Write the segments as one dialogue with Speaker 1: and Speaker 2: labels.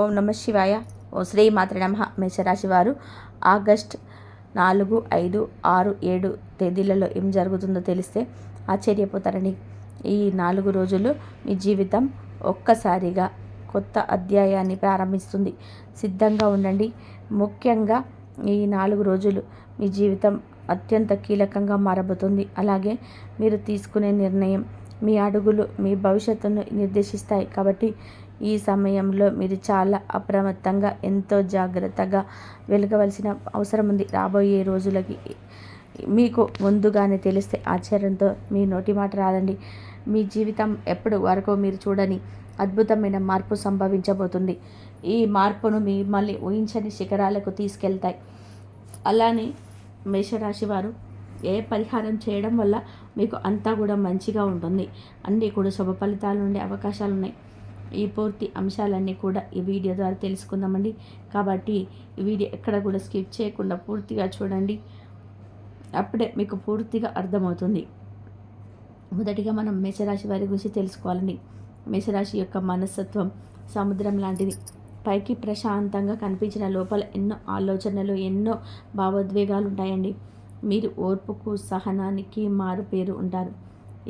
Speaker 1: ఓం నమ శివాయ. ఓ శ్రీ మాత్ర నమ. మేషరాశి వారు ఆగస్ట్ నాలుగు ఐదు ఆరు ఏడు తేదీలలో ఏం జరుగుతుందో తెలిస్తే ఆశ్చర్యపోతారని. ఈ నాలుగు రోజులు మీ జీవితం ఒక్కసారిగా కొత్త అధ్యాయాన్ని ప్రారంభిస్తుంది. సిద్ధంగా ఉండండి. ముఖ్యంగా ఈ నాలుగు రోజులు మీ జీవితం అత్యంత కీలకంగా మారబోతుంది. అలాగే మీరు తీసుకునే నిర్ణయం మీ అడుగులు మీ భవిష్యత్తును నిర్దేశిస్తాయి. కాబట్టి ఈ సమయంలో మీరు చాలా అప్రమత్తంగా ఎంతో జాగ్రత్తగా వెలగవలసిన అవసరం ఉంది. రాబోయే రోజులకి మీకు ముందుగానే తెలిస్తే ఆశ్చర్యంతో మీ నోటి మాట రాదండి. మీ జీవితం ఎప్పుడు వరకు మీరు చూడని అద్భుతమైన మార్పు సంభవించబోతుంది. ఈ మార్పును మిమ్మల్ని ఊహించని శిఖరాలకు తీసుకెళ్తాయి. అలానే మేషరాశి వారు ఏ పరిహారం చేయడం వల్ల మీకు అంతా కూడా మంచిగా ఉంటుంది. అన్నీ కూడా శుభ ఫలితాలు ఉండే అవకాశాలు ఉన్నాయి. ఈ పూర్తి అంశాలన్నీ కూడా ఈ వీడియో ద్వారా తెలుసుకుందామండి. కాబట్టి ఈ వీడియో ఎక్కడ కూడా స్కిప్ చేయకుండా పూర్తిగా చూడండి. అప్పుడే మీకు పూర్తిగా అర్థమవుతుంది. మొదటిగా మనం మేషరాశి వారి గురించి తెలుసుకోవాలండి. మేషరాశి యొక్క మనస్తత్వం సముద్రం లాంటిది. పైకి ప్రశాంతంగా కనిపించిన లోపల ఎన్నో ఆలోచనలు ఎన్నో భావోద్వేగాలు ఉంటాయండి. మీరు ఓర్పుకు సహనానికి మారు పేరు ఉంటారు.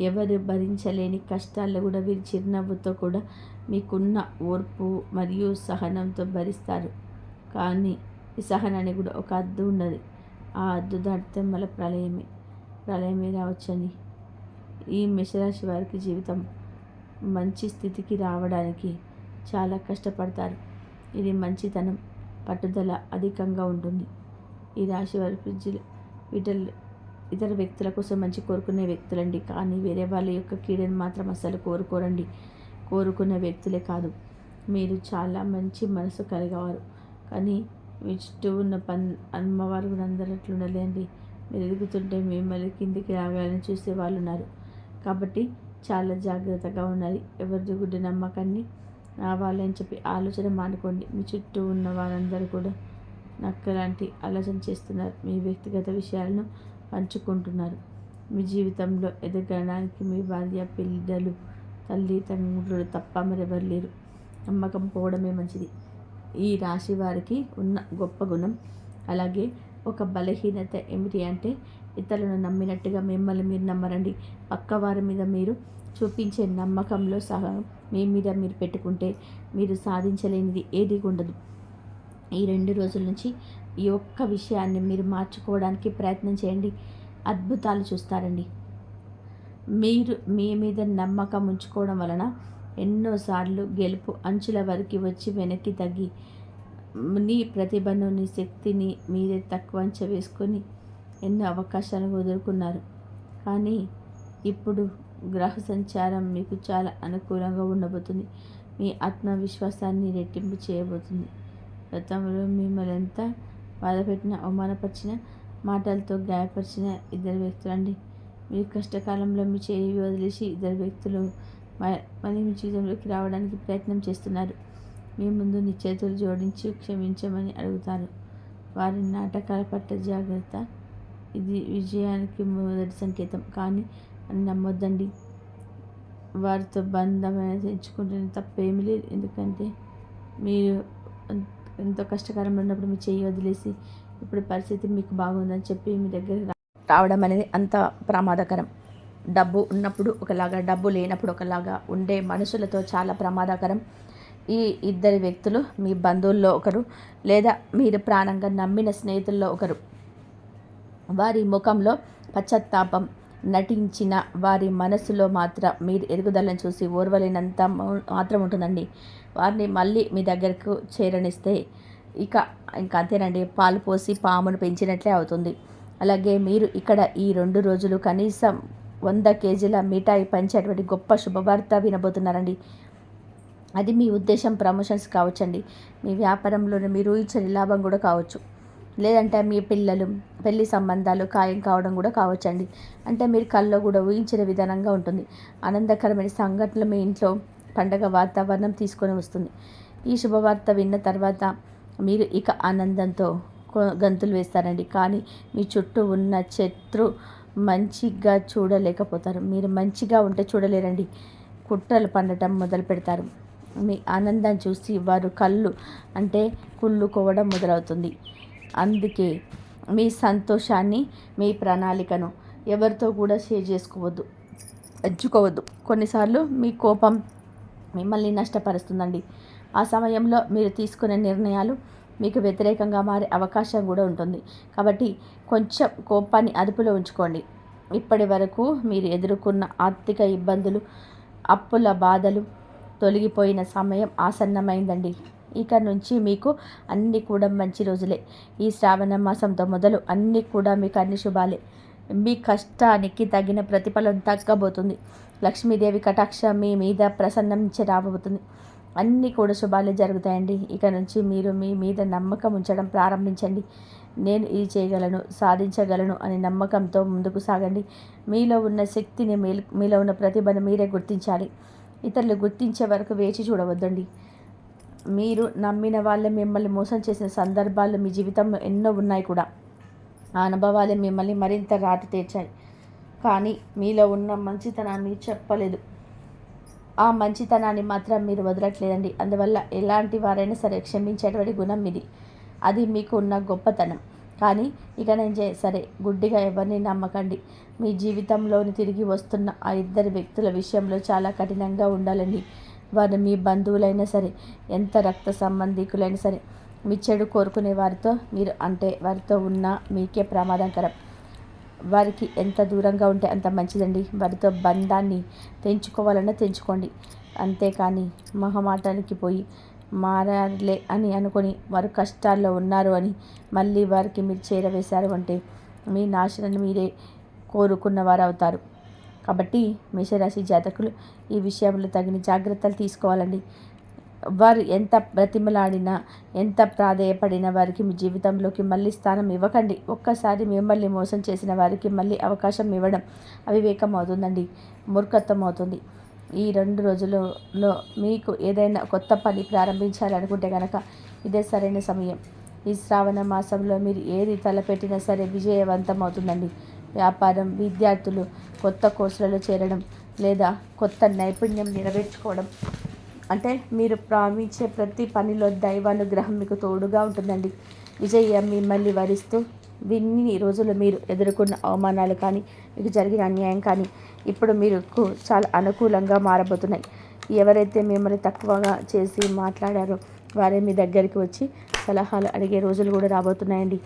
Speaker 1: ఎవరు భరించలేని కష్టాల్లో కూడా వీరి చిరునవ్వుతో కూడా మీకున్న ఓర్పు మరియు సహనంతో భరిస్తారు. కానీ ఈ సహనానికి కూడా ఒక అద్దు ఉన్నది. ఆ అద్దు దాటితే మళ్ళీ ప్రళయమే. ప్రళయమే రావచ్చని. ఈ మేషరాశి వారికి జీవితం మంచి స్థితికి రావడానికి చాలా కష్టపడతారు. ఇది మంచితనం పట్టుదల అధికంగా ఉంటుంది. ఈ రాశి వారి వీటల్ ఇతర వ్యక్తుల కోసం మంచి కోరుకునే వ్యక్తులండి. కానీ వేరే వాళ్ళ యొక్క కీడని మాత్రం అసలు కోరుకోరండి. కోరుకున్న వ్యక్తులే కాదు. మీరు చాలా మంచి మనసు కలిగేవారు. కానీ మీ చుట్టూ ఉన్న పన్ అమ్మవారు కూడా అందరూ అట్లుండలేండి మీరు ఎదుగుతుంటే మిమ్మల్ని కిందికి రావాలని చూసే వాళ్ళు ఉన్నారు కాబట్టి చాలా జాగ్రత్తగా ఉండాలి. ఎవరిది గుడ్డి నమ్మకాన్ని రావాలని చెప్పి ఆలోచన మానుకోండి. మీ చుట్టూ ఉన్న వారందరూ కూడా నక్కలాంటి ఆలోచన చేస్తున్నారు. మీ వ్యక్తిగత విషయాలను పంచుకుంటున్నారు. మీ జీవితంలో ఎదగడానికి మీ భార్య పిల్లలు తల్లి తండ్రులు తప్ప మరెవరు లేరు. నమ్మకం పోవడమే మంచిది. ఈ రాశి వారికి ఉన్న గొప్ప గుణం. అలాగే ఒక బలహీనత ఏమిటి అంటే ఇతరులను నమ్మినట్టుగా మిమ్మల్ని మీరు నమ్మరండి. పక్క వారి మీద మీరు చూపించే నమ్మకంలో సహా మీ మీద మీరు పెట్టుకుంటే మీరు సాధించలేనిది ఏది ఉండదు. ఈ రెండు రోజుల నుంచి ఈ ఒక్క విషయాన్ని మీరు మార్చుకోవడానికి ప్రయత్నం చేయండి. అద్భుతాలు చూస్తారండి. మీరు మీ మీద నమ్మకం ఉంచుకోవడం వలన ఎన్నోసార్లు గెలుపు అంచుల వరకు వచ్చి వెనక్కి తగ్గి నీ ప్రతిభను నీ శక్తిని మీరే తక్కువ అంచ వేసుకొని ఎన్నో అవకాశాలు వదులుకున్నారు కానీ ఇప్పుడు గ్రహ సంచారం మీకు చాలా అనుకూలంగా ఉండబోతుంది. మీ ఆత్మవిశ్వాసాన్ని రెట్టింపు చేయబోతుంది. గతంలో మిమ్మల్ని ఎంత బాధపెట్టిన అవమానపరిచిన మాటలతో గాయపరిచిన ఇద్దరు వ్యక్తులండి. మీ కష్టకాలంలో మీ చేయి వదిలేసి ఇద్దరు వ్యక్తులు మళ్ళీ మీ జీవితంలోకి రావడానికి ప్రయత్నం చేస్తున్నారు. మీ ముందు నీ చేతులు జోడించి క్షమించమని అడుగుతారు. వారి నాటకాల పట్ల జాగ్రత్త. ఇది విజయానికి మొదటి సంకేతం. కానీ అని నమ్మొద్దండి. వారితో బంధమైన తెంచుకుంటున్న తప్పేమీ లేదు. ఎందుకంటే మీరు ఎంతో కష్టకాలంలో ఉన్నప్పుడు మీ చేయి వదిలేసి ఇప్పుడు పరిస్థితి మీకు బాగుందని చెప్పి మీ దగ్గర రావడం అనేది అంత ప్రమాదకరం. డబ్బు ఉన్నప్పుడు ఒకలాగా డబ్బు లేనప్పుడు ఒకలాగా ఉండే మనుషులతో చాలా ప్రమాదకరం. ఈ ఇద్దరి వ్యక్తులు మీ బంధువుల్లో ఒకరు లేదా మీరు ప్రాణంగా నమ్మిన స్నేహితుల్లో ఒకరు. వారి ముఖంలో పశ్చాత్తాపం నటించిన వారి మనసులో మాత్రం మీరు ఎదుగుదలను చూసి ఓర్వలేనంత మాత్రం ఉంటుందండి. వారిని మళ్ళీ మీ దగ్గరకు చేరనిస్తే ఇక ఇంకా అంతేనండి. పాలు పోసి పామును పెంచినట్లే అవుతుంది. అలాగే మీరు ఇక్కడ ఈ రెండు రోజులు కనీసం వంద కేజీల మిఠాయి పంచేటువంటి గొప్ప శుభవార్త వినబోతున్నారండి. అది మీ ఉద్దేశం ప్రమోషన్స్ కావచ్చండి. మీ వ్యాపారంలోనే మీరు ఊహించని లాభం కూడా కావచ్చు. లేదంటే మీ పిల్లలు పెళ్ళి సంబంధాలు ఖాయం కావడం కూడా కావచ్చండి. అంటే మీరు కల్లో కూడా ఊహించిన విధానంగా ఉంటుంది. ఆనందకరమైన సంఘటనలు మీ ఇంట్లో పండగ వాతావరణం తీసుకొని వస్తుంది. ఈ శుభవార్త విన్న తర్వాత మీరు ఇక ఆనందంతో గంతులు వేస్తారండి. కానీ మీ చుట్టూ ఉన్న శత్రు మంచిగా చూడలేకపోతారు. మీరు మంచిగా ఉంటే చూడలేరండి. కుట్రలు పండటం మొదలు పెడతారు. మీ ఆనందం చూసి వారు కళ్ళు అంటే కుళ్ళుకోవడం మొదలవుతుంది. అందుకే మీ సంతోషాన్ని మీ ప్రణాళికను ఎవరితో కూడా షేర్ చేసుకోవద్దు. ఎంచుకోవద్దు కొన్నిసార్లు మీ కోపం మిమ్మల్ని నష్టపరుస్తుందండి. ఆ సమయంలో మీరు తీసుకునే నిర్ణయాలు మీకు వ్యతిరేకంగా మారే అవకాశం కూడా ఉంటుంది. కాబట్టి కొంచెం కోపాన్ని అదుపులో ఉంచుకోండి. ఇప్పటి వరకు మీరు ఎదుర్కొన్న ఆర్థిక ఇబ్బందులు అప్పుల బాధలు తొలగిపోయిన సమయం ఆసన్నమైందండి. ఇక నుంచి మీకు అన్నీ కూడా మంచి రోజులే. ఈ శ్రావణ మాసంతో మొదలు అన్నీ కూడా మీకు అన్ని శుభాలే. మీ కష్టానికి తగిన ప్రతిఫలం తగ్గబోతుంది. లక్ష్మీదేవి కటాక్ష మీ మీద ప్రసన్నం రాబోతుంది. అన్నీ కూడా శుభాలే జరుగుతాయండి. ఇక నుంచి మీరు మీ మీద నమ్మకం ఉంచడం ప్రారంభించండి. నేను ఇది చేయగలను సాధించగలను అనే నమ్మకంతో ముందుకు సాగండి. మీలో ఉన్న శక్తిని మీలో ఉన్న ప్రతిభను మీరే గుర్తించాలి. ఇతరులు గుర్తించే వరకు వేచి చూడవద్దండి. మీరు నమ్మిన వాళ్ళే మిమ్మల్ని మోసం చేసిన సందర్భాలు మీ జీవితంలో ఎన్నో ఉన్నాయి కూడా. ఆ అనుభవాలే మిమ్మల్ని మరింత రాటు తీర్చాయి. కానీ మీలో ఉన్న మంచితనాన్ని చెప్పలేదు. ఆ మంచితనాన్ని మాత్రం మీరు వదలట్లేదండి. అందువల్ల ఎలాంటి వారైనా సరే క్షమించేటువంటి గుణం ఇది. అది మీకు ఉన్న గొప్పతనం. కానీ ఇక నేను సరే గుడ్డిగా ఎవరిని నమ్మకండి. మీ జీవితంలోని తిరిగి వస్తున్న ఆ ఇద్దరు వ్యక్తుల విషయంలో చాలా కఠినంగా ఉండాలండి. వారు మీ బంధువులైనా సరే ఎంత రక్త సంబంధికులైనా సరే మీ చెడు కోరుకునే వారితో మీరు అంటే వారితో ఉన్న మీకే ప్రమాదకరం. వారికి ఎంత దూరంగా ఉంటే అంత మంచిదండి. వారితో బంధాన్ని తెంచుకోవాలన్నా తెంచుకోండి. అంతేకాని మహమాటానికి పోయి మారాలే అని అనుకొని వారు కష్టాల్లో ఉన్నారు అని మళ్ళీ వారికి మీరు చేరవేశారు అంటే మీ నాశనాన్ని మీరే కోరుకున్న వారు అవుతారు కాబట్టి మేషరాశి జాతకులు ఈ విషయంలో తగిన జాగ్రత్తలు తీసుకోవాలండి. వారు ఎంత బ్రతిమలాడినా ఎంత ప్రాధేయపడినా వారికి మీ జీవితంలోకి మళ్ళీ స్థానం ఇవ్వకండి. ఒక్కసారి మిమ్మల్ని మోసం చేసిన వారికి మళ్ళీ అవకాశం ఇవ్వడం అవివేకం అవుతుందండి మూర్ఖత్వం అవుతుంది ఈ రెండు రోజులలో మీకు ఏదైనా కొత్త పని ప్రారంభించాలనుకుంటే కనుక ఇదే సరైన సమయం. ఈ శ్రావణ మాసంలో మీరు ఏది తలపెట్టినా సరే విజయవంతం అవుతుందండి వ్యాపారం విద్యార్థులు కొత్త కోర్సులలో చేరడం లేదా కొత్త నైపుణ్యం నెరవేర్చుకోవడం అంటే మీరు ప్రామించే ప్రతి పనిలో దైవానుగ్రహం మీకు తోడుగా ఉంటుందండి. విజయం మిమ్మల్ని వరిస్తూ విన్ని రోజులు మీరు ఎదుర్కొన్న అవమానాలు కానీ మీకు జరిగిన అన్యాయం కానీ ఇప్పుడు మీరు చాలా అనుకూలంగా మారబోతున్నాయి. ఎవరైతే మిమ్మల్ని తక్కువగా చేసి మాట్లాడారో వారే మీ దగ్గరికి వచ్చి సలహాలు అడిగే రోజులు కూడా రాబోతున్నాయండి.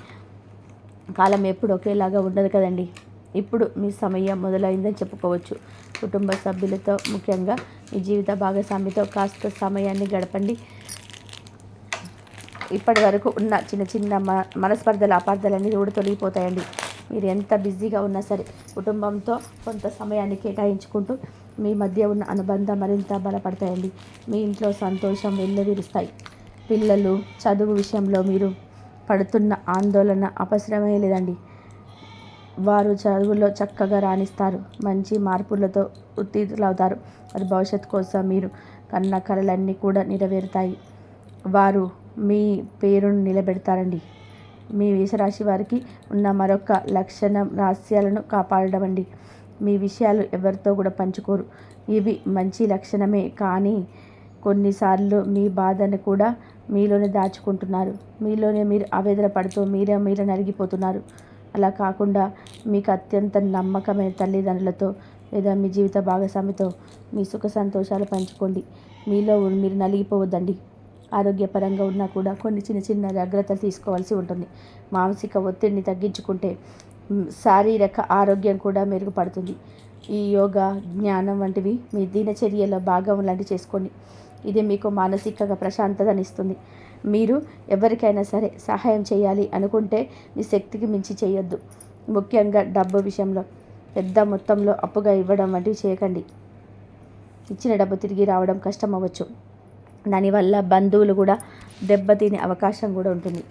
Speaker 1: కాలం ఎప్పుడు ఒకేలాగా ఉండదు కదండి. ఇప్పుడు మీ సమయం మొదలైందని చెప్పుకోవచ్చు. కుటుంబ సభ్యులతో ముఖ్యంగా మీ జీవిత భాగస్వామితో కాస్త సమయాన్ని గడపండి. ఇప్పటి వరకు ఉన్న చిన్న చిన్న మ మనస్పర్ధలు అపార్థలన్నీ కూడా తొలగిపోతాయండి. మీరు ఎంత బిజీగా ఉన్నా సరే కుటుంబంతో కొంత సమయాన్ని కేటాయించుకుంటూ మీ మధ్య ఉన్న అనుబంధం మరింత బలపడతాయండి. మీ ఇంట్లో సంతోషం వెల్లవిరుస్తాయి. పిల్లలు చదువు విషయంలో మీరు పడుతున్న ఆందోళన అపసరమే లేదండి. వారు చదువులో చక్కగా రాణిస్తారు. మంచి మార్పులతో ఉత్తీర్ణులవుతారు. వారి భవిష్యత్తు కోసం మీరు కన్న కలలన్నీ కూడా నెరవేరుతాయి. వారు మీ పేరును నిలబెడతారండి. మీ వేషరాశి వారికి ఉన్న మరొక లక్షణం రహస్యాలను కాపాడడం అండి మీ విషయాలు ఎవరితో కూడా పంచుకోరు. ఇవి మంచి లక్షణమే కానీ కొన్నిసార్లు మీ బాధను కూడా మీలోనే దాచుకుంటున్నారు. మీలోనే మీరు ఆవేదన పడుతూ మీరే మీరే నలిగిపోతున్నారు. అలా కాకుండా మీకు అత్యంత నమ్మకమైన తల్లిదండ్రులతో లేదా మీ జీవిత భాగస్వామితో మీ సుఖ సంతోషాలు పంచుకోండి. మీలో మీరు నలిగిపోవద్దండి. ఆరోగ్యపరంగా ఉన్నా కూడా కొన్ని చిన్న చిన్న జాగ్రత్తలు తీసుకోవాల్సి ఉంటుంది. మానసిక ఒత్తిడిని తగ్గించుకుంటే శారీరక ఆరోగ్యం కూడా మెరుగుపడుతుంది. ఈ యోగా జ్ఞానం వంటివి మీ దినచర్యలో భాగం లాంటివి చేసుకోండి. ఇది మీకు మానసికంగా ప్రశాంతతనిస్తుంది. మీరు ఎవరికైనా సరే సహాయం చేయాలి అనుకుంటే మీ శక్తికి మించి చేయొద్దు. ముఖ్యంగా డబ్బు విషయంలో. పెద్ద మొత్తంలో అప్పుగా ఇవ్వడం వంటివి చేయకండి. ఇచ్చిన డబ్బు తిరిగి రావడం కష్టం అవ్వచ్చు దానివల్ల బంధువులు కూడా దెబ్బతినే అవకాశం కూడా ఉంటుంది.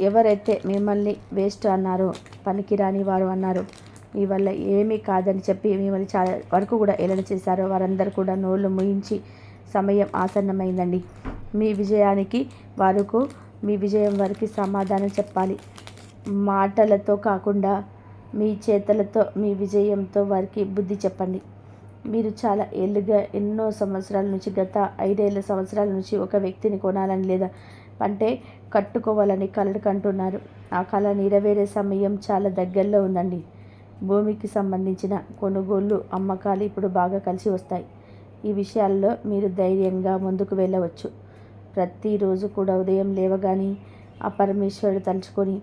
Speaker 1: ఎవరైతే మిమ్మల్ని వేస్ట్ అన్నారో పనికిరాని వారు అన్నారు మీ వల్ల ఏమీ కాదని చెప్పి మిమ్మల్ని చాలా వరకు కూడా ఏలన చేశారో. వారందరూ కూడా నోళ్ళు ముయించి సమయం ఆసన్నమైందండి. మీ విజయానికి వారికి మీ విజయం వారికి సమాధానం చెప్పాలి. మాటలతో కాకుండా మీ చేతలతో మీ విజయంతో వారికి బుద్ధి చెప్పండి. మీరు చాలా ఏళ్ళుగా ఎన్నో సంవత్సరాల నుంచి గత ఐదేళ్ళ సంవత్సరాల నుంచి ఒక వ్యక్తిని కొనాలని లేదా అంటే కట్టుకోవాలని కలడు కంటున్నారు. ఆ కళ నెరవేరే సమయం చాలా దగ్గరలో ఉందండి. భూమికి సంబంధించిన కొనుగోళ్ళు అమ్మకాలు ఇప్పుడు బాగా కలిసి వస్తాయి. ఈ విషయాల్లో మీరు ధైర్యంగా ముందుకు వెళ్ళవచ్చు. ప్రతిరోజు కూడా ఉదయం లేవగానే ఆ పరమేశ్వరుడు తలుచుకొని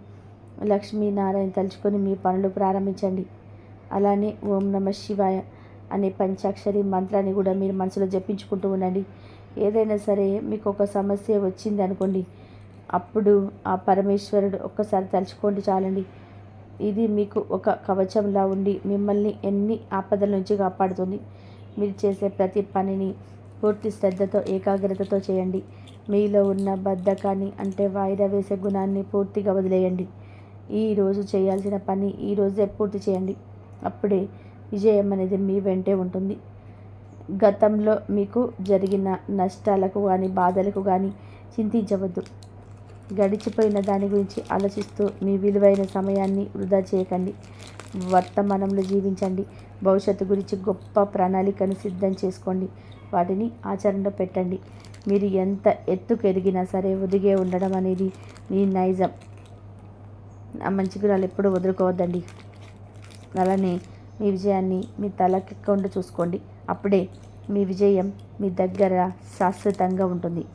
Speaker 1: లక్ష్మీనారాయణ తలుచుకొని మీ పనులు ప్రారంభించండి. అలానే ఓం నమ శివాయ అనే పంచాక్షరి మంత్రాన్ని కూడా మీరు మనసులో జపించుకుంటూ ఉండండి. ఏదైనా సరే మీకు ఒక సమస్య వచ్చింది అనుకోండి అప్పుడు ఆ పరమేశ్వరుడు ఒక్కసారి తలుచుకోండి చాలండి. ఇది మీకు ఒక కవచంలా ఉండి మిమ్మల్ని ఎన్ని ఆపదల నుంచి కాపాడుతుంది. మీరు చేసే ప్రతి పనిని పూర్తి శ్రద్ధతో ఏకాగ్రతతో చేయండి. మీలో ఉన్న బద్ధకాన్ని అంటే వాయిదా వేసే గుణాన్ని పూర్తిగా వదిలేయండి. ఈరోజు చేయాల్సిన పని ఈరోజే పూర్తి చేయండి. అప్పుడే విజయం అనేది మీ వెంటే ఉంటుంది. గతంలో మీకు జరిగిన నష్టాలకు కానీ బాధలకు కానీ చింతించవద్దు. గడిచిపోయిన దాని గురించి ఆలోచిస్తూ మీ విలువైన సమయాన్ని వృధా చేయకండి. వర్తమానంలో జీవించండి. భవిష్యత్తు గురించి గొప్ప ప్రణాళికను సిద్ధం చేసుకోండి. వాటిని ఆచరణలో పెట్టండి. మీరు ఎంత ఎత్తుకు ఎదిగినా సరే ఒదిగే ఉండడం అనేది మీ నైజం. నా మంచి గురాలు ఎప్పుడూ వదులుకోవద్దండి. అలానే మీ విజయాన్ని మీ తలకెక్కకుండా చూసుకోండి. అప్పుడే మీ విజయం మీ దగ్గర శాశ్వతంగా ఉంటుంది.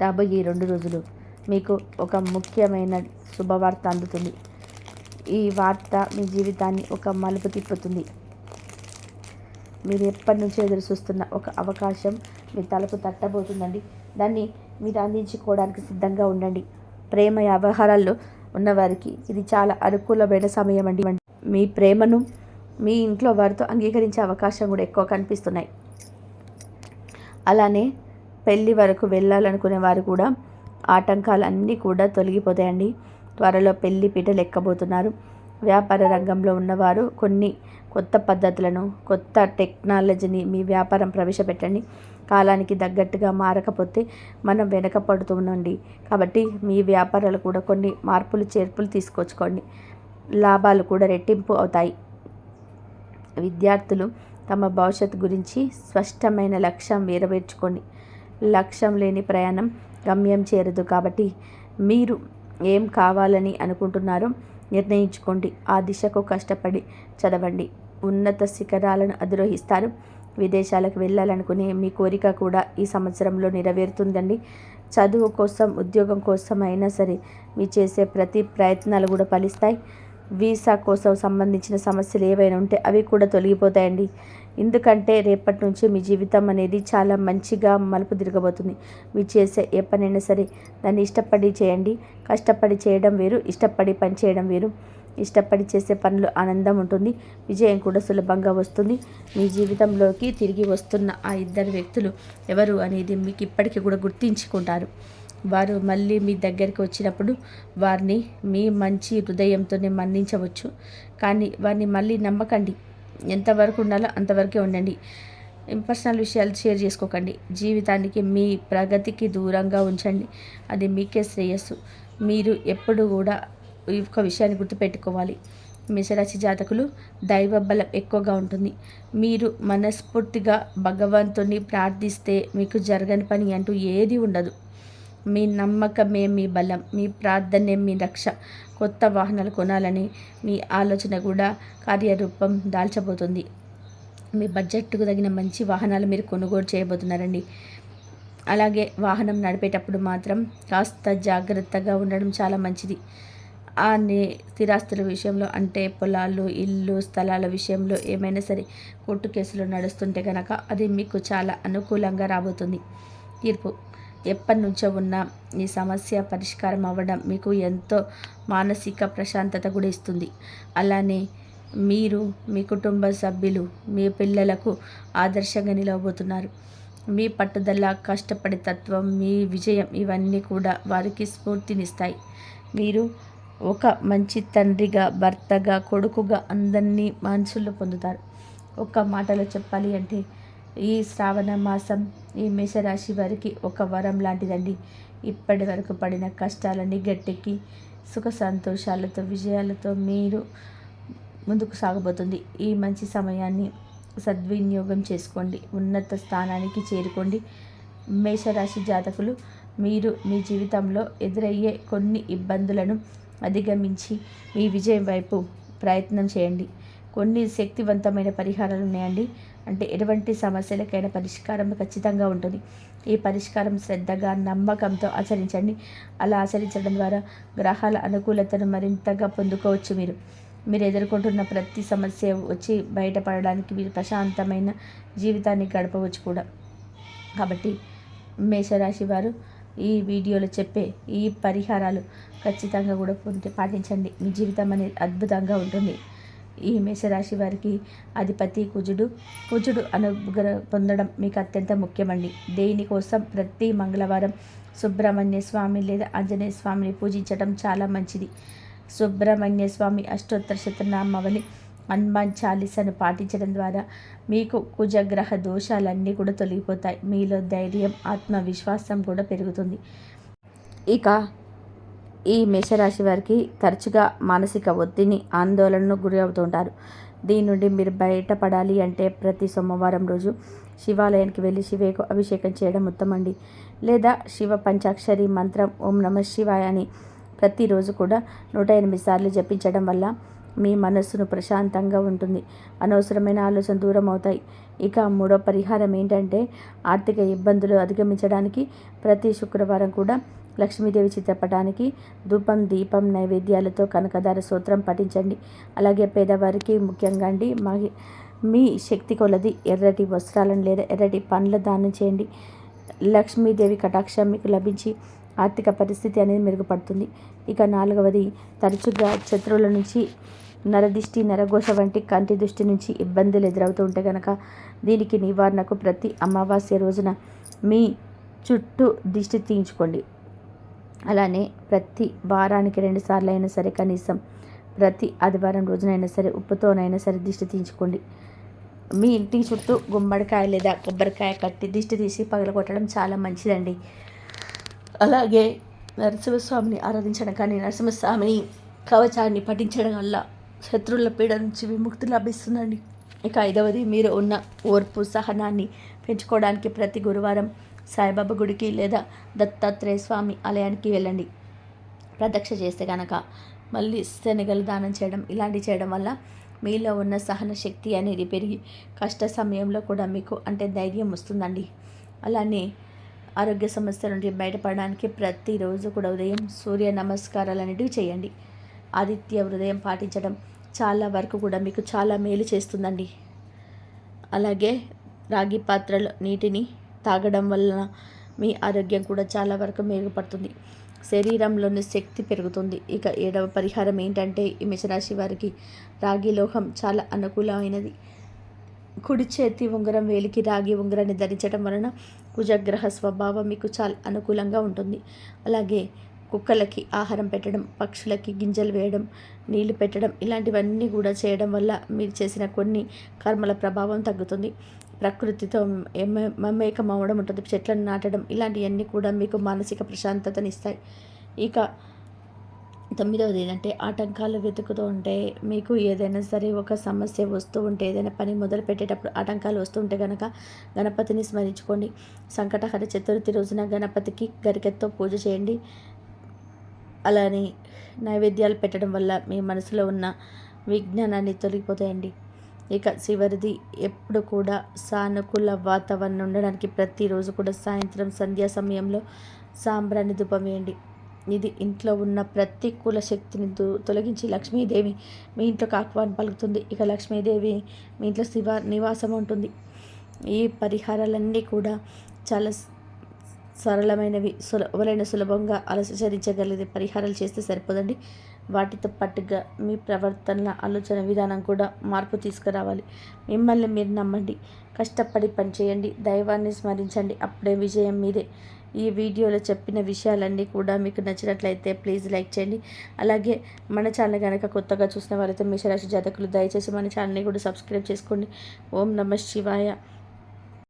Speaker 1: రాబోయే రెండు రోజులు మీకు ఒక ముఖ్యమైన శుభవార్త అందుతుంది. ఈ వార్త మీ జీవితాన్ని ఒక మలుపు తిప్పుతుంది. మీరు ఎప్పటి నుంచో ఎదురు చూస్తున్న ఒక అవకాశం మీ తలకు తట్టబోతుందండి. దాన్ని మీరు అందించుకోవడానికి సిద్ధంగా ఉండండి. ప్రేమ వ్యవహారాల్లో ఉన్నవారికి ఇది చాలా అనుకూలమైన సమయం అండి. మీ ప్రేమను మీ ఇంట్లో వారితో అంగీకరించే అవకాశం కూడా ఎక్కువ కనిపిస్తున్నాయి. అలానే పెళ్ళి వరకు వెళ్ళాలనుకునే వారు కూడా ఆటంకాలన్నీ కూడా తొలగిపోతాయండి. త్వరలో పెళ్ళి పీటలు ఎక్కబోతున్నారు వ్యాపార రంగంలో ఉన్నవారు కొన్ని కొత్త పద్ధతులను కొత్త టెక్నాలజీని మీ వ్యాపారం ప్రవేశపెట్టండి. కాలానికి తగ్గట్టుగా మారకపోతే మనం వెనకపడుతుండండి. కాబట్టి మీ వ్యాపారాలు కూడా కొన్ని మార్పులు చేర్పులు తీసుకొచ్చుకోండి. లాభాలు కూడా రెట్టింపు అవుతాయి. విద్యార్థులు తమ భవిష్యత్తు గురించి స్పష్టమైన లక్ష్యం నెరవేర్చుకోండి లక్ష్యం లేని ప్రయాణం గమ్యం చేరదు కాబట్టి మీరు ఏం కావాలని అనుకుంటున్నారో నిర్ణయించుకోండి. ఆ దిశకు కష్టపడి చదవండి. ఉన్నత శిఖరాలను అధిరోహిస్తారు. విదేశాలకు వెళ్ళాలనుకునే మీ కోరిక కూడా ఈ సంవత్సరంలో నెరవేరుతుందండి. చదువు కోసం ఉద్యోగం కోసం అయినా సరే మీ చేసే ప్రతి ప్రయత్నాలు కూడా ఫలిస్తాయి. వీసా కోసం సంబంధించిన సమస్యలు ఏవైనా ఉంటే అవి కూడా తొలగిపోతాయండి. ఎందుకంటే రేపటి నుంచి మీ జీవితం అనేది చాలా మంచిగా మలుపు తిరగబోతుంది. మీరు చేసే ఏ పనైనా సరే దాన్ని ఇష్టపడి చేయండి. కష్టపడి చేయడం వేరు ఇష్టపడి పని చేయడం వేరు. ఇష్టపడి చేసే పనులు ఆనందం ఉంటుంది. విజయం కూడా సులభంగా వస్తుంది. మీ జీవితంలోకి తిరిగి వస్తున్న ఆ ఇద్దరు వ్యక్తులు ఎవరు అనేది మీకు ఇప్పటికీ కూడా గుర్తించుకుంటారు. వారు మళ్ళీ మీ దగ్గరికి వచ్చినప్పుడు వారిని మీ మంచి హృదయంతోనే మన్నించవచ్చు. కానీ వారిని మళ్ళీ నమ్మకండి. ఎంతవరకు ఉండాలో అంతవరకే ఉండండి. పర్సనల్ విషయాలు షేర్ చేసుకోకండి. జీవితానికి మీ ప్రగతికి దూరంగా ఉంచండి. అది మీకే శ్రేయస్సు. మీరు ఎప్పుడు కూడా ఈ యొక్క విషయాన్ని గుర్తుపెట్టుకోవాలి. మేషరాశి జాతకులు దైవ బలం ఎక్కువగా ఉంటుంది. మీరు మనస్ఫూర్తిగా భగవంతుని ప్రార్థిస్తే మీకు జరగని పని అంటూ ఏది ఉండదు. మీ నమ్మకమే మీ బలం మీ ప్రార్థనే మీ రక్ష. కొత్త వాహనాలు కొనాలని మీ ఆలోచన కూడా కార్యరూపం దాల్చబోతుంది. మీ బడ్జెట్కు తగిన మంచి వాహనాలు మీరు కొనుగోలు చేయబోతున్నారండి. అలాగే వాహనం నడిపేటప్పుడు మాత్రం కాస్త జాగ్రత్తగా ఉండడం చాలా మంచిది. ఆ స్థిరాస్తుల విషయంలో అంటే పొలాలు ఇల్లు స్థలాల విషయంలో ఏమైనా సరే కోర్టు కేసులు నడుస్తుంటే కనుక అది మీకు చాలా అనుకూలంగా రాబోతుంది. తీర్పు. ఎప్పటి నుంచో ఉన్న ఈ సమస్య పరిష్కారం అవ్వడం మీకు ఎంతో మానసిక ప్రశాంతత కూడా ఇస్తుంది. అలానే మీరు మీ కుటుంబ సభ్యులు మీ పిల్లలకు ఆదర్శంగా నిలవబోతున్నారు. మీ పట్టుదల కష్టపడే తత్వం మీ విజయం ఇవన్నీ కూడా వారికి స్ఫూర్తినిస్తాయి. మీరు ఒక మంచి తండ్రిగా భర్తగా కొడుకుగా అందరినీ మనసుల్లో పొందుతారు. ఒక మాటలో చెప్పాలి అంటే ఈ శ్రావణ మాసం ఈ మేషరాశి వారికి ఒక వరం లాంటిదండి. ఇప్పటి వరకు పడిన కష్టాలన్నీ గట్టెక్కి సుఖ సంతోషాలతో విజయాలతో మీరు ముందుకు సాగబోతుంది. ఈ మంచి సమయాన్ని సద్వినియోగం చేసుకోండి. ఉన్నత స్థానానికి చేరుకోండి. మేషరాశి జాతకులు మీరు మీ జీవితంలో ఎదురయ్యే కొన్ని ఇబ్బందులను అధిగమించి మీ విజయం వైపు ప్రయత్నం చేయండి. కొన్ని శక్తివంతమైన పరిహారాలు ఉన్నాయండి. అంటే ఎటువంటి సమస్యలకైనా పరిష్కారం ఖచ్చితంగా ఉంటుంది. ఈ పరిష్కారం శ్రద్ధగా నమ్మకంతో ఆచరించండి. అలా ఆచరించడం ద్వారా గ్రహాల అనుకూలతను మరింతగా పొందుకోవచ్చు మీరు. మీరు ఎదుర్కొంటున్న ప్రతి సమస్య వచ్చి బయటపడడానికి మీరు ప్రశాంతమైన జీవితాన్ని గడపవచ్చు కూడా. కాబట్టి మేషరాశి వారు ఈ వీడియోలో చెప్పే ఈ పరిహారాలు ఖచ్చితంగా కూడా పొంది పాటించండి. మీ జీవితం అనేది అద్భుతంగా ఉంటుంది. ఈ మేషరాశి వారికి అధిపతి కుజుడు. కుజుడు అనుగ్రహ పొందడం మీకు అత్యంత ముఖ్యమండి. దేనికోసం ప్రతి మంగళవారం సుబ్రహ్మణ్య స్వామి లేదా ఆంజనేయ స్వామిని పూజించడం చాలా మంచిది. సుబ్రహ్మణ్య స్వామి అష్టోత్తర శతనామావళి హనుమాన్ చాలీసాను పాటించడం ద్వారా మీకు కుజగ్రహ దోషాలన్నీ కూడా తొలగిపోతాయి. మీలో ధైర్యం ఆత్మవిశ్వాసం కూడా పెరుగుతుంది. ఇక ఈ మేషరాశి వారికి తరచుగా మానసిక ఒత్తిడిని ఆందోళనను గురి అవుతుంటారు. దీని నుండి మీరు బయటపడాలి అంటే ప్రతి సోమవారం రోజు శివాలయానికి వెళ్ళి శివేకు అభిషేకం చేయడం ఉత్తమండి. లేదా శివ పంచాక్షరి మంత్రం ఓం నమ శివాయ అని ప్రతిరోజు కూడా నూట ఎనిమిది సార్లు జపించడం వల్ల మీ మనస్సును ప్రశాంతంగా ఉంటుంది. అనవసరమైన ఆలోచన దూరం అవుతాయి. ఇక మూడో పరిహారం ఏంటంటే ఆర్థిక ఇబ్బందులు అధిగమించడానికి ప్రతి శుక్రవారం కూడా లక్ష్మీదేవి చిత్రపటానికి ధూపం దీపం నైవేద్యాలతో కనకదార సూత్రం పఠించండి. అలాగే పేదవారికి ముఖ్యంగా అండి మా మీ శక్తి కొలది ఎర్రటి వస్త్రాలను లేదా ఎర్రటి పండ్ల దానం చేయండి. లక్ష్మీదేవి కటాక్షం మీకు లభించి ఆర్థిక పరిస్థితి అనేది మెరుగుపడుతుంది. ఇక నాలుగవది తరచుగా శత్రువుల నుంచి నరదిష్టి నరఘోష వంటి కంటి దృష్టి నుంచి ఇబ్బందులు ఎదురవుతూ ఉంటే కనుక దీనికి నివారణకు ప్రతి అమావాస్య రోజున మీ చుట్టూ దిష్టి తీయించుకోండి. అలానే ప్రతి వారానికి రెండు సార్లు అయినా సరే కనీసం ప్రతి ఆదివారం రోజునైనా సరే ఉప్పుతోనైనా సరే దిష్టి తీయించుకోండి. మీ ఇంటి చుట్టూ గుమ్మడికాయ లేదా కొబ్బరికాయ కట్టి దిష్టి తీసి పగలగొట్టడం చాలా మంచిదండి. అలాగే నరసింహస్వామిని ఆరాధించడం కానీ నరసింహస్వామిని కవచాన్ని పఠించడం వల్ల శత్రువుల పీడ నుంచి విముక్తి లభిస్తుందండి. ఇక ఐదవది మీరు ఉన్న ఓర్పు సహనాన్ని పెంచుకోవడానికి ప్రతి గురువారం సాయిబాబా గుడికి లేదా దత్తాత్రేయ స్వామి ఆలయానికి వెళ్ళండి. ప్రదక్ష చేస్తే కనుక మళ్ళీ శనగలు దానం చేయడం ఇలాంటి చేయడం వల్ల మీలో ఉన్న సహన శక్తి అనేది పెరిగి కష్ట సమయంలో కూడా మీకు అంటే ధైర్యం వస్తుందండి. అలానే ఆరోగ్య సమస్యల నుండి బయటపడడానికి ప్రతిరోజు కూడా ఉదయం సూర్య నమస్కారాలు అనేటివి చేయండి. ఆదిత్య హృదయం పాటించడం చాలా వరకు కూడా మీకు చాలా మేలు చేస్తుందండి. అలాగే రాగి పాత్రలో నీటిని తాగడం వలన మీ ఆరోగ్యం కూడా చాలా వరకు మెరుగుపడుతుంది. శరీరంలోని శక్తి పెరుగుతుంది. ఇక ఏడవ పరిహారం ఏంటంటే ఈ మిషరాశి వారికి రాగి లోహం చాలా అనుకూలమైనది. కుడి చేతి ఉంగరం వేలికి రాగి ఉంగరాన్ని ధరించడం వలన కుజగ్రహ స్వభావం మీకు చాలా అనుకూలంగా ఉంటుంది. అలాగే కుక్కలకి ఆహారం పెట్టడం పక్షులకి గింజలు వేయడం నీళ్ళు పెట్టడం ఇలాంటివన్నీ కూడా చేయడం వల్ల మీరు చేసిన కొన్ని కర్మల ప్రభావం తగ్గుతుంది. ప్రకృతితో మమేకం అవ్వడం ఉంటుంది చెట్లను నాటడం ఇలాంటివన్నీ కూడా మీకు మానసిక ప్రశాంతతనిస్తాయి ఇక తొమ్మిదవది ఏంటంటే ఆటంకాలు వెతుకుతూ ఉంటే మీకు ఏదైనా సరే ఒక సమస్య వస్తూ ఉంటే ఏదైనా పని మొదలు పెట్టేటప్పుడు ఆటంకాలు వస్తూ ఉంటే కనుక గణపతిని స్మరించుకోండి. సంకటహర చతుర్థి రోజున గణపతికి గరికెత్తో పూజ చేయండి. అలానే నైవేద్యాలు పెట్టడం వల్ల మీ మనసులో ఉన్న విజ్ఞానాన్ని తొలగిపోతాయండి. ఇక చివరిది ఎప్పుడు కూడా సానుకూల వాతావరణం ఉండడానికి ప్రతిరోజు కూడా సాయంత్రం సంధ్యా సమయంలో సాంబ్రాన్ని ధూపం వేయండి. ఇది ఇంట్లో ఉన్న ప్రతికూల శక్తిని తొలగించి లక్ష్మీదేవి మీ ఇంట్లోకి ఆహ్వానం పలుకుతుంది. ఇక లక్ష్మీదేవి మీ ఇంట్లో శివ నివాసం ఉంటుంది. ఈ పరిహారాలన్నీ కూడా చాలా సరళమైనవి సుల ఎవరైనా సులభంగా ఆలోచించగలిగే పరిహారాలు చేస్తే సరిపోదండి. వాటితో పాటుగా మీ ప్రవర్తన ఆలోచన విధానం కూడా మార్పు తీసుకురావాలి. మిమ్మల్ని మీరు నమ్మండి. కష్టపడి పనిచేయండి. దైవాన్ని స్మరించండి. అప్పుడే విజయం మీదే. ఈ వీడియోలో చెప్పిన విషయాలన్నీ కూడా మీకు నచ్చినట్లయితే ప్లీజ్ లైక్ చేయండి. అలాగే మన ఛానల్ కనుక కొత్తగా చూసిన వారైతే మేషరాశి జాతకులు దయచేసి మన ఛానల్ని కూడా సబ్స్క్రైబ్ చేసుకోండి. ఓం నమ శివాయ.